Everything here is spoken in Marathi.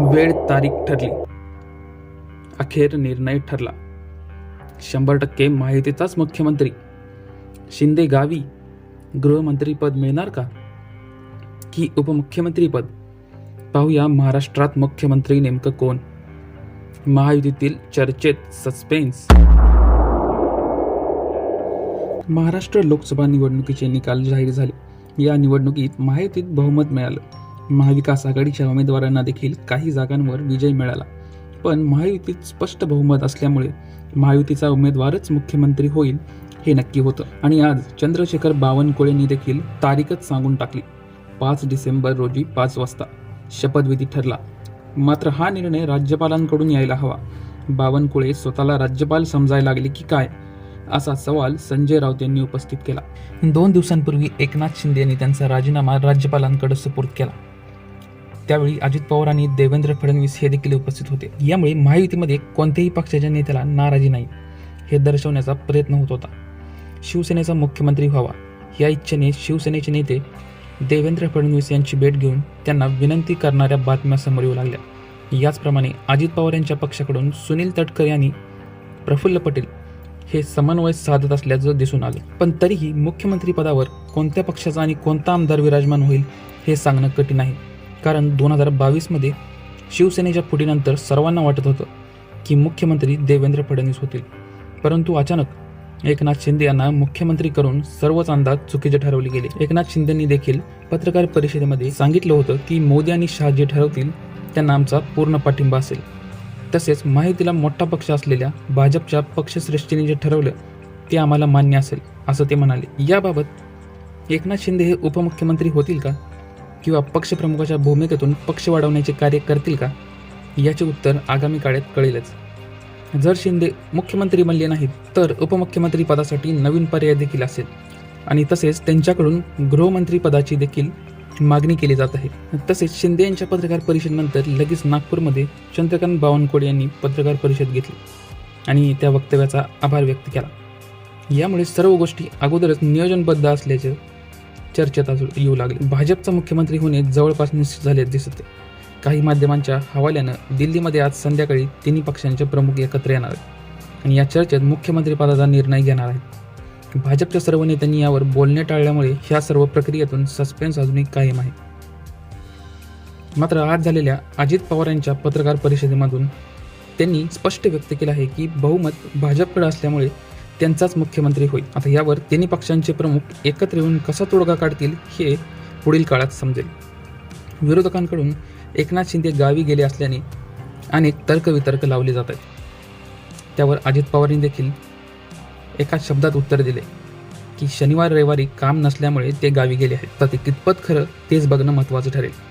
वेळ तारीख ठरली. अखेर निर्णय ठरला. शंभर टक्के माहितीचाच मुख्यमंत्री. शिंदे गावी गृहमंत्रीपद मिळणार का? की उपमुख्यमंत्रीपद पाहूया महाराष्ट्रात मुख्यमंत्री नेमकं कोण? महायुतीतील चर्चेत सस्पेन्स. महाराष्ट्र लोकसभा निवडणुकीचे निकाल जाहीर झाले. या निवडणुकीत महायुतीत बहुमत मिळालं. महाविकास आघाडीच्या उमेदवारांना देखील काही जागांवर विजय मिळाला. पण महायुतीत स्पष्ट बहुमत असल्यामुळे महायुतीचा उमेदवारच मुख्यमंत्री होईल हे नक्की होतं. आणि आज चंद्रशेखर बावनकुळेंनी देखील तारीखच सांगून टाकली. पाच डिसेंबर रोजी पाच वाजता. शपथविधी ठरला. मात्र हा निर्णय राज्यपालांकडून यायला हवा. बावनकुळे स्वतःला राज्यपाल समजायला लागले की काय? असा सवाल संजय राऊत यांनी उपस्थित केला. दोन दिवसांपूर्वी एकनाथ शिंदे यांनी त्यांचा राजीनामा राज्यपालांकडे सुपूर्द केला. त्यावेळी अजित पवार आणि देवेंद्र फडणवीस हे देखील उपस्थित होते. यामुळे महायुतीमध्ये कोणत्याही पक्षाच्या नेत्याला नाराजी नाही हे दर्शवण्याचा प्रयत्न होत होता. शिवसेनेचा मुख्यमंत्री व्हावा या इच्छेने शिवसेनेचे नेते देवेंद्र फडणवीस यांची भेट घेऊन त्यांना विनंती करणाऱ्या बातम्या समोर येऊ लागल्या. याचप्रमाणे अजित पवार यांच्या पक्षाकडून सुनील तटकर यांनी प्रफुल्ल पटेल हे समन्वय साधत असल्याचं दिसून आलं. पण तरीही मुख्यमंत्री पदावर कोणत्या पक्षाचा आणि कोणता आमदार विराजमान होईल हे सांगणं कठीण आहे. कारण दोन हजार बावीसमध्ये शिवसेनेच्या फुटीनंतर सर्वांना वाटत होतं की मुख्यमंत्री देवेंद्र फडणवीस होतील. परंतु अचानक एकनाथ शिंदे यांना मुख्यमंत्री करून सर्वच अंदाज चुकीचे ठरवले गेले. एकनाथ शिंदेंनी देखील पत्रकार परिषदेमध्ये सांगितलं होतं की मोदी आणि शहा जे ठरवतील त्यांना आमचा पूर्ण पाठिंबा असेल. तसेच माहितीला मोठा पक्ष असलेल्या भाजपच्या पक्षश्रेष्ठीने जे ठरवलं ते आम्हाला मान्य असेल असं ते म्हणाले. याबाबत एकनाथ शिंदे हे उपमुख्यमंत्री होतील का? किंवा पक्षप्रमुखाच्या भूमिकेतून पक्ष वाढवण्याचे कार्य करतील का? याचे उत्तर आगामी काळात कळेलच. जर शिंदे मुख्यमंत्री बनले नाहीत तर उपमुख्यमंत्री पदासाठी नवीन पर्याय देखील असेल. आणि तसेच त्यांच्याकडून गृहमंत्री पदाची देखील मागणी केली जात आहे. तसेच शिंदे यांच्या पत्रकार परिषदेनंतर लगेच नागपूरमध्ये चंद्रकांत बावनकुळे यांनी पत्रकार परिषद घेतली आणि त्या वक्तव्याचा आभार व्यक्त केला. यामुळे सर्व गोष्टी अगोदरच नियोजनबद्ध असल्याचे चर्चेत अजून येऊ लागले. भाजपचा मुख्यमंत्री होणे जवळपास निश्चित झाले दिसत आहे. काही माध्यमांच्या हवाल्यानं दिल्लीमध्ये आज संध्याकाळी तिन्ही पक्षांचे प्रमुख एकत्र येणार आहेत. आणि या चर्चेत मुख्यमंत्रीपदाचा निर्णय घेणार आहेत. भाजपच्या सर्व नेत्यांनी यावर बोलणे टाळल्यामुळे ह्या सर्व प्रक्रियेतून सस्पेन्स अजूनही कायम आहे. मात्र आज झालेल्या अजित पवार यांच्या पत्रकार परिषदेमधून त्यांनी स्पष्ट व्यक्त केलं आहे की बहुमत भाजपकडे असल्यामुळे त्यांचाच मुख्यमंत्री होईल. आता यावर तिन्ही पक्षांचे प्रमुख एकत्र येऊन कसा तोडगा काढतील हे पुढील काळात समजेल. विरोधकांकडून एकनाथ शिंदे गावी गेले असल्याने अनेक तर्कवितर्क लावले जात आहेत. त्यावर अजित पवारांनी देखील एका शब्दात उत्तर दिले की शनिवार रविवारी काम नसल्यामुळे ते गावी गेले आहेत. तर ते कितपत खरं तेच बघणं महत्त्वाचं ठरेल.